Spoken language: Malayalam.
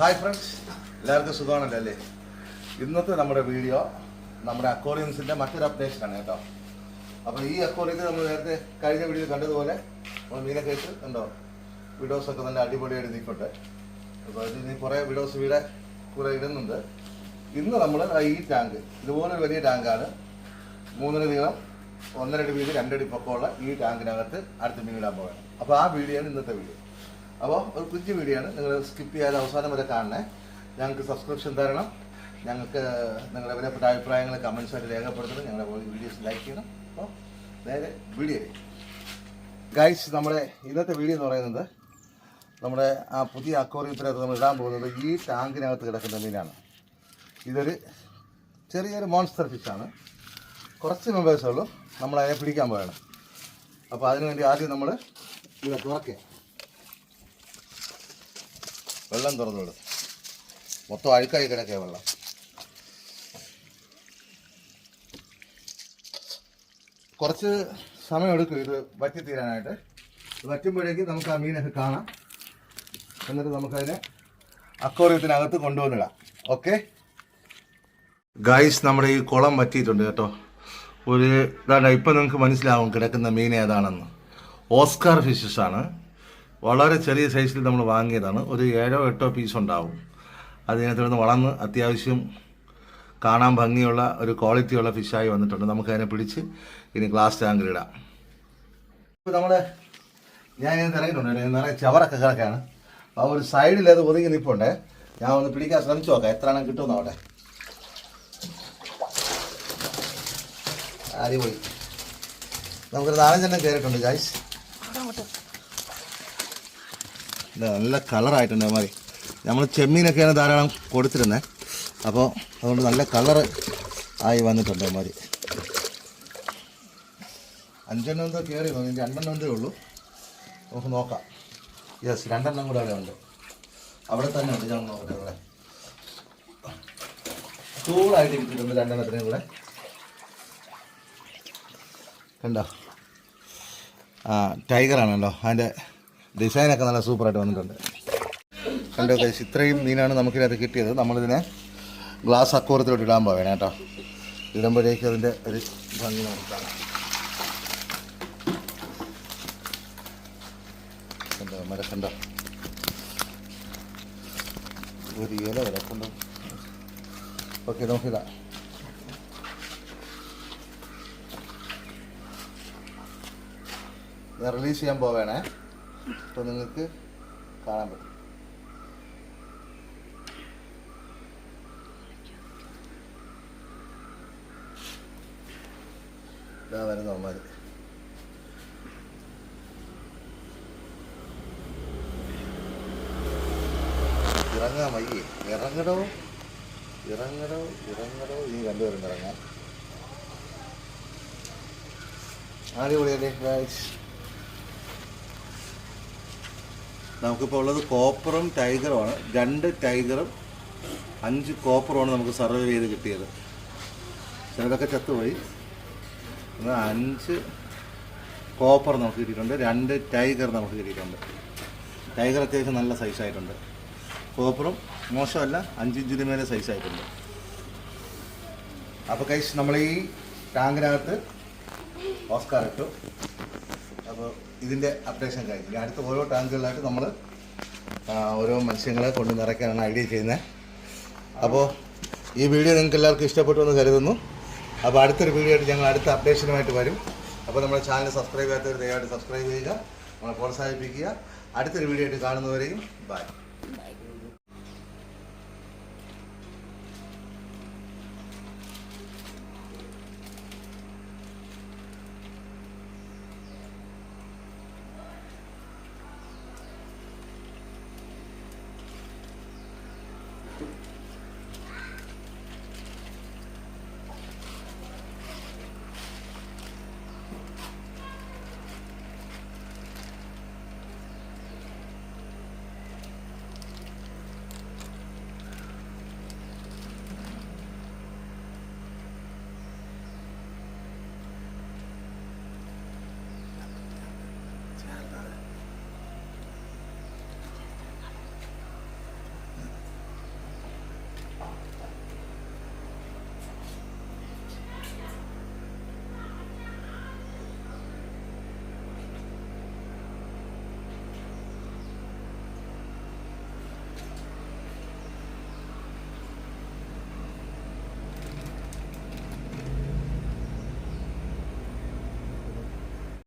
ഹായ് ഫ്രണ്ട്സ് എല്ലാവർക്കും സുഖമാണല്ലോ അല്ലേ? ഇന്നത്തെ നമ്മുടെ വീഡിയോ നമ്മുടെ അക്വോറിയംസിന്റെ മറ്റൊരു അപ്ഡേഷൻ ആണ് കേട്ടോ. അപ്പോൾ ഈ അക്വോറിയത്തിൽ നമ്മൾ നേരത്തെ കഴിഞ്ഞ വീഡിയോ കണ്ടതുപോലെ നമ്മൾ മീനൊക്കെ ഇട്ട് കണ്ടോ? വീഡിയോസ് ഒക്കെ നല്ല അടിപൊളിയായിട്ട് നിൽക്കട്ടെ അപ്പോൾ അതിൽ ഇനി കുറേ വീഡിയോസ് ഇവിടെ കുറേ ഇടുന്നുണ്ട്. ഇന്ന് നമ്മൾ ഈ ടാങ്ക് ഇതുപോലെ വലിയ ടാങ്കാണ് മൂന്നര നീളം ഒന്നരടി വീതി രണ്ടടി പൊക്കമുള്ള ഈ ടാങ്കിനകത്ത് അടുത്ത മീൻ ഇടാൻ പോകണം അപ്പോൾ ആ വീഡിയോ ആണ് ഇന്നത്തെ വീഡിയോ അപ്പോൾ ഒരു കുഞ്ഞു വീഡിയോ ആണ് നിങ്ങൾ സ്കിപ്പ് ചെയ്യാതെ അവസാനം വരെ കാണണേ. ഞങ്ങൾക്ക് സബ്സ്ക്രിപ്ഷൻ തരണം. ഞങ്ങൾക്ക് നിങ്ങളുടെ വിലപ്പെട്ട അഭിപ്രായങ്ങൾ കമൻസായിട്ട് രേഖപ്പെടുത്തണം. ഞങ്ങളുടെ വീഡിയോസ് ലൈക്ക് ചെയ്യണം. അപ്പോൾ നേരെ വീഡിയോ ഗൈസ് നമ്മുടെ ഇന്നത്തെ വീഡിയോ എന്ന് പറയുന്നത് നമ്മുടെ ആ പുതിയ അക്വോറിയത്തിനകത്ത് നമ്മൾ ഇടാൻ പോകുന്നത് ഈ ടാങ്കിനകത്ത് കിടക്കുന്ന മീനാണ്. ഇതൊരു ചെറിയൊരു മോൺസ്റ്റർ ഫിഷാണ് കുറച്ച് മെമ്പേഴ്സേ ഉള്ളൂ. നമ്മൾ അതിനെ പിടിക്കാൻ പോവുകയാണ്. അപ്പോൾ അതിനുവേണ്ടി ആദ്യം നമ്മൾ ഇത് തുറക്കുക. വെള്ളം തുറന്നു മൊത്തം അഴുക്കായി കിടക്കുക വെള്ളം. കുറച്ച് സമയമെടുക്കും ഇത് വറ്റി തീരാനായിട്ട്. വറ്റുമ്പോഴേക്കും നമുക്ക് ആ മീനൊക്കെ കാണാം. എന്നിട്ട് നമുക്കതിനെ അക്വോറിയത്തിനകത്ത് കൊണ്ടുവന്നിടാം. ഓക്കെ? ഗായ്സ് നമ്മുടെ ഈ കുളം വറ്റിയിട്ടുണ്ട് കേട്ടോ. ഒരു ഇതാണ് ഇപ്പം നിങ്ങൾക്ക് മനസ്സിലാവും കിടക്കുന്ന മീൻ ഏതാണെന്ന്. ഓസ്കാർ ഫിഷസ് ആണ്. വളരെ ചെറിയ സൈസിൽ നമ്മൾ വാങ്ങിയതാണ്. ഒരു ഏഴോ എട്ടോ പീസ് ഉണ്ടാവും. അതിനകത്തുനിന്ന് വളർന്ന് അത്യാവശ്യം കാണാൻ ഭംഗിയുള്ള ഒരു ക്വാളിറ്റിയുള്ള ഫിഷായി വന്നിട്ടുണ്ട്. നമുക്കതിനെ പിടിച്ച് ഇനി ഗ്ലാസ് ടാങ്കിലിടാം ഇപ്പോൾ നമ്മൾ ഞാൻ ഇങ്ങനെ ഇറങ്ങിയിട്ടുണ്ട് നിറയെ ചവറൊക്കെ കിടക്കാണ് ആ ഒരു സൈഡിൽ അത് ഒതുങ്ങി നിൽപ്പുണ്ടേ ഞാൻ ഒന്ന് പിടിക്കാൻ ശ്രമിച്ചു നോക്കാം. എത്ര എണ്ണം കിട്ടുമെന്ന് അവിടെ അടിപൊളി. നമുക്കൊരു നാലഞ്ചെണ്ണം കയറിയിട്ടുണ്ട് ഗായ്സ് നല്ല കളറായിട്ടുണ്ട് മതി നമ്മൾ ചെമ്മീനൊക്കെയാണ് ധാരാളം കൊടുത്തിരുന്നത് അപ്പോൾ അതുകൊണ്ട് നല്ല കളറ് ആയി വന്നിട്ടുണ്ട് മാതിരി അഞ്ചെണ്ണം എന്തോ കയറി തോന്നി രണ്ടെണ്ണം എന്തേ ഉള്ളൂ. നമുക്ക് നോക്കാം. യെസ് രണ്ടെണ്ണം കൂടെ അവിടെ ഉണ്ട്. അവിടെ തന്നെ ഉണ്ട്. ഞാൻ നോക്കട്ടെ ഇവിടെ. ചൂടായിട്ട് ഇരിക്കുന്നുണ്ട് രണ്ടെണ്ണത്തിനും കൂടെ. കണ്ടോ? ആ ടൈഗറാണല്ലോ അതിന്റെ ഡിസൈനൊക്കെ നല്ല സൂപ്പറായിട്ട് വന്നിട്ടുണ്ട്. കണ്ടോ കഴിച്ച് ഇത്രയും മീനാണ് നമുക്കിതിനകത്ത് കിട്ടിയത്. നമ്മളിതിനെ ഗ്ലാസ് അക്കൂറത്തിലോട്ട് ഇടാൻ പോവേണം കേട്ടോ. ഇടുമ്പോഴേക്കും അതിന്റെ ഒരു ഭംഗി നമുക്ക് കാണാം. കണ്ടോ മര കണ്ടോ? ഒരു ഇല കിടക്കുണ്ടോ ഓക്കെ നമുക്കിതാ റിലീസ് ചെയ്യാൻ പോവേണേ. അപ്പോൾ നിങ്ങൾക്ക് കാണാൻ പറ്റും. ഇതാ വരുന്ന അവന്മാർ ഇറങ്ങാൻ വയ്യേ ഇറങ്ങടോ. ഇറങ്ങടോ ഇറങ്ങടോ. ഇനി രണ്ടുപേരും ഇറങ്ങാം. അടിപൊളിയല്ലേ നമുക്കിപ്പോൾ ഉള്ളത് കോപ്പറും ടൈഗറുമാണ്. രണ്ട് ടൈഗറും അഞ്ച് കോപ്പറുമാണ് നമുക്ക് സർവൈവ് ചെയ്ത് കിട്ടിയത്. ചിലതൊക്കെ ചത്തുപോയി. എന്നാൽ അഞ്ച് കോപ്പർ നമുക്ക് കിട്ടിയിട്ടുണ്ട്. രണ്ട് ടൈഗർ നമുക്ക് കിട്ടിയിട്ടുണ്ട്. ടൈഗർ അത്യാവശ്യം നല്ല സൈസായിട്ടുണ്ട് കോപ്പറും മോശമല്ല അഞ്ചിഞ്ചിന് മേലെ സൈസായിട്ടുണ്ട് അപ്പോൾ കൈസ് നമ്മൾ ഈ ടാങ്കിനകത്ത് ഓസ്കാർ ഇട്ടു. അപ്പോൾ ഇതിന്റെ അപ്ഡേഷൻ കഴിഞ്ഞു. അടുത്ത ഓരോ ടാങ്കുകളിലായിട്ട് നമ്മൾ ഓരോ മത്സ്യങ്ങളെ കൊണ്ട് നിറയ്ക്കാനാണ് ഐഡിയ ചെയ്യുന്നത് അപ്പോൾ ഈ വീഡിയോ നിങ്ങൾക്ക് എല്ലാവർക്കും ഇഷ്ടപ്പെട്ടു എന്ന് കരുതുന്നു. അപ്പോൾ അടുത്തൊരു വീഡിയോ ആയിട്ട് ഞങ്ങൾ അടുത്ത അപ്ഡേഷനുമായിട്ട് വരും. അപ്പോൾ നമ്മുടെ ചാനൽ സബ്സ്ക്രൈബ് ചെയ്യാത്തവർ ദയവായിട്ട് സബ്സ്ക്രൈബ് ചെയ്യുക. നമ്മളെ പ്രോത്സാഹിപ്പിക്കുക. അടുത്തൊരു വീഡിയോ ആയിട്ട് കാണുന്നവരെയും ബൈ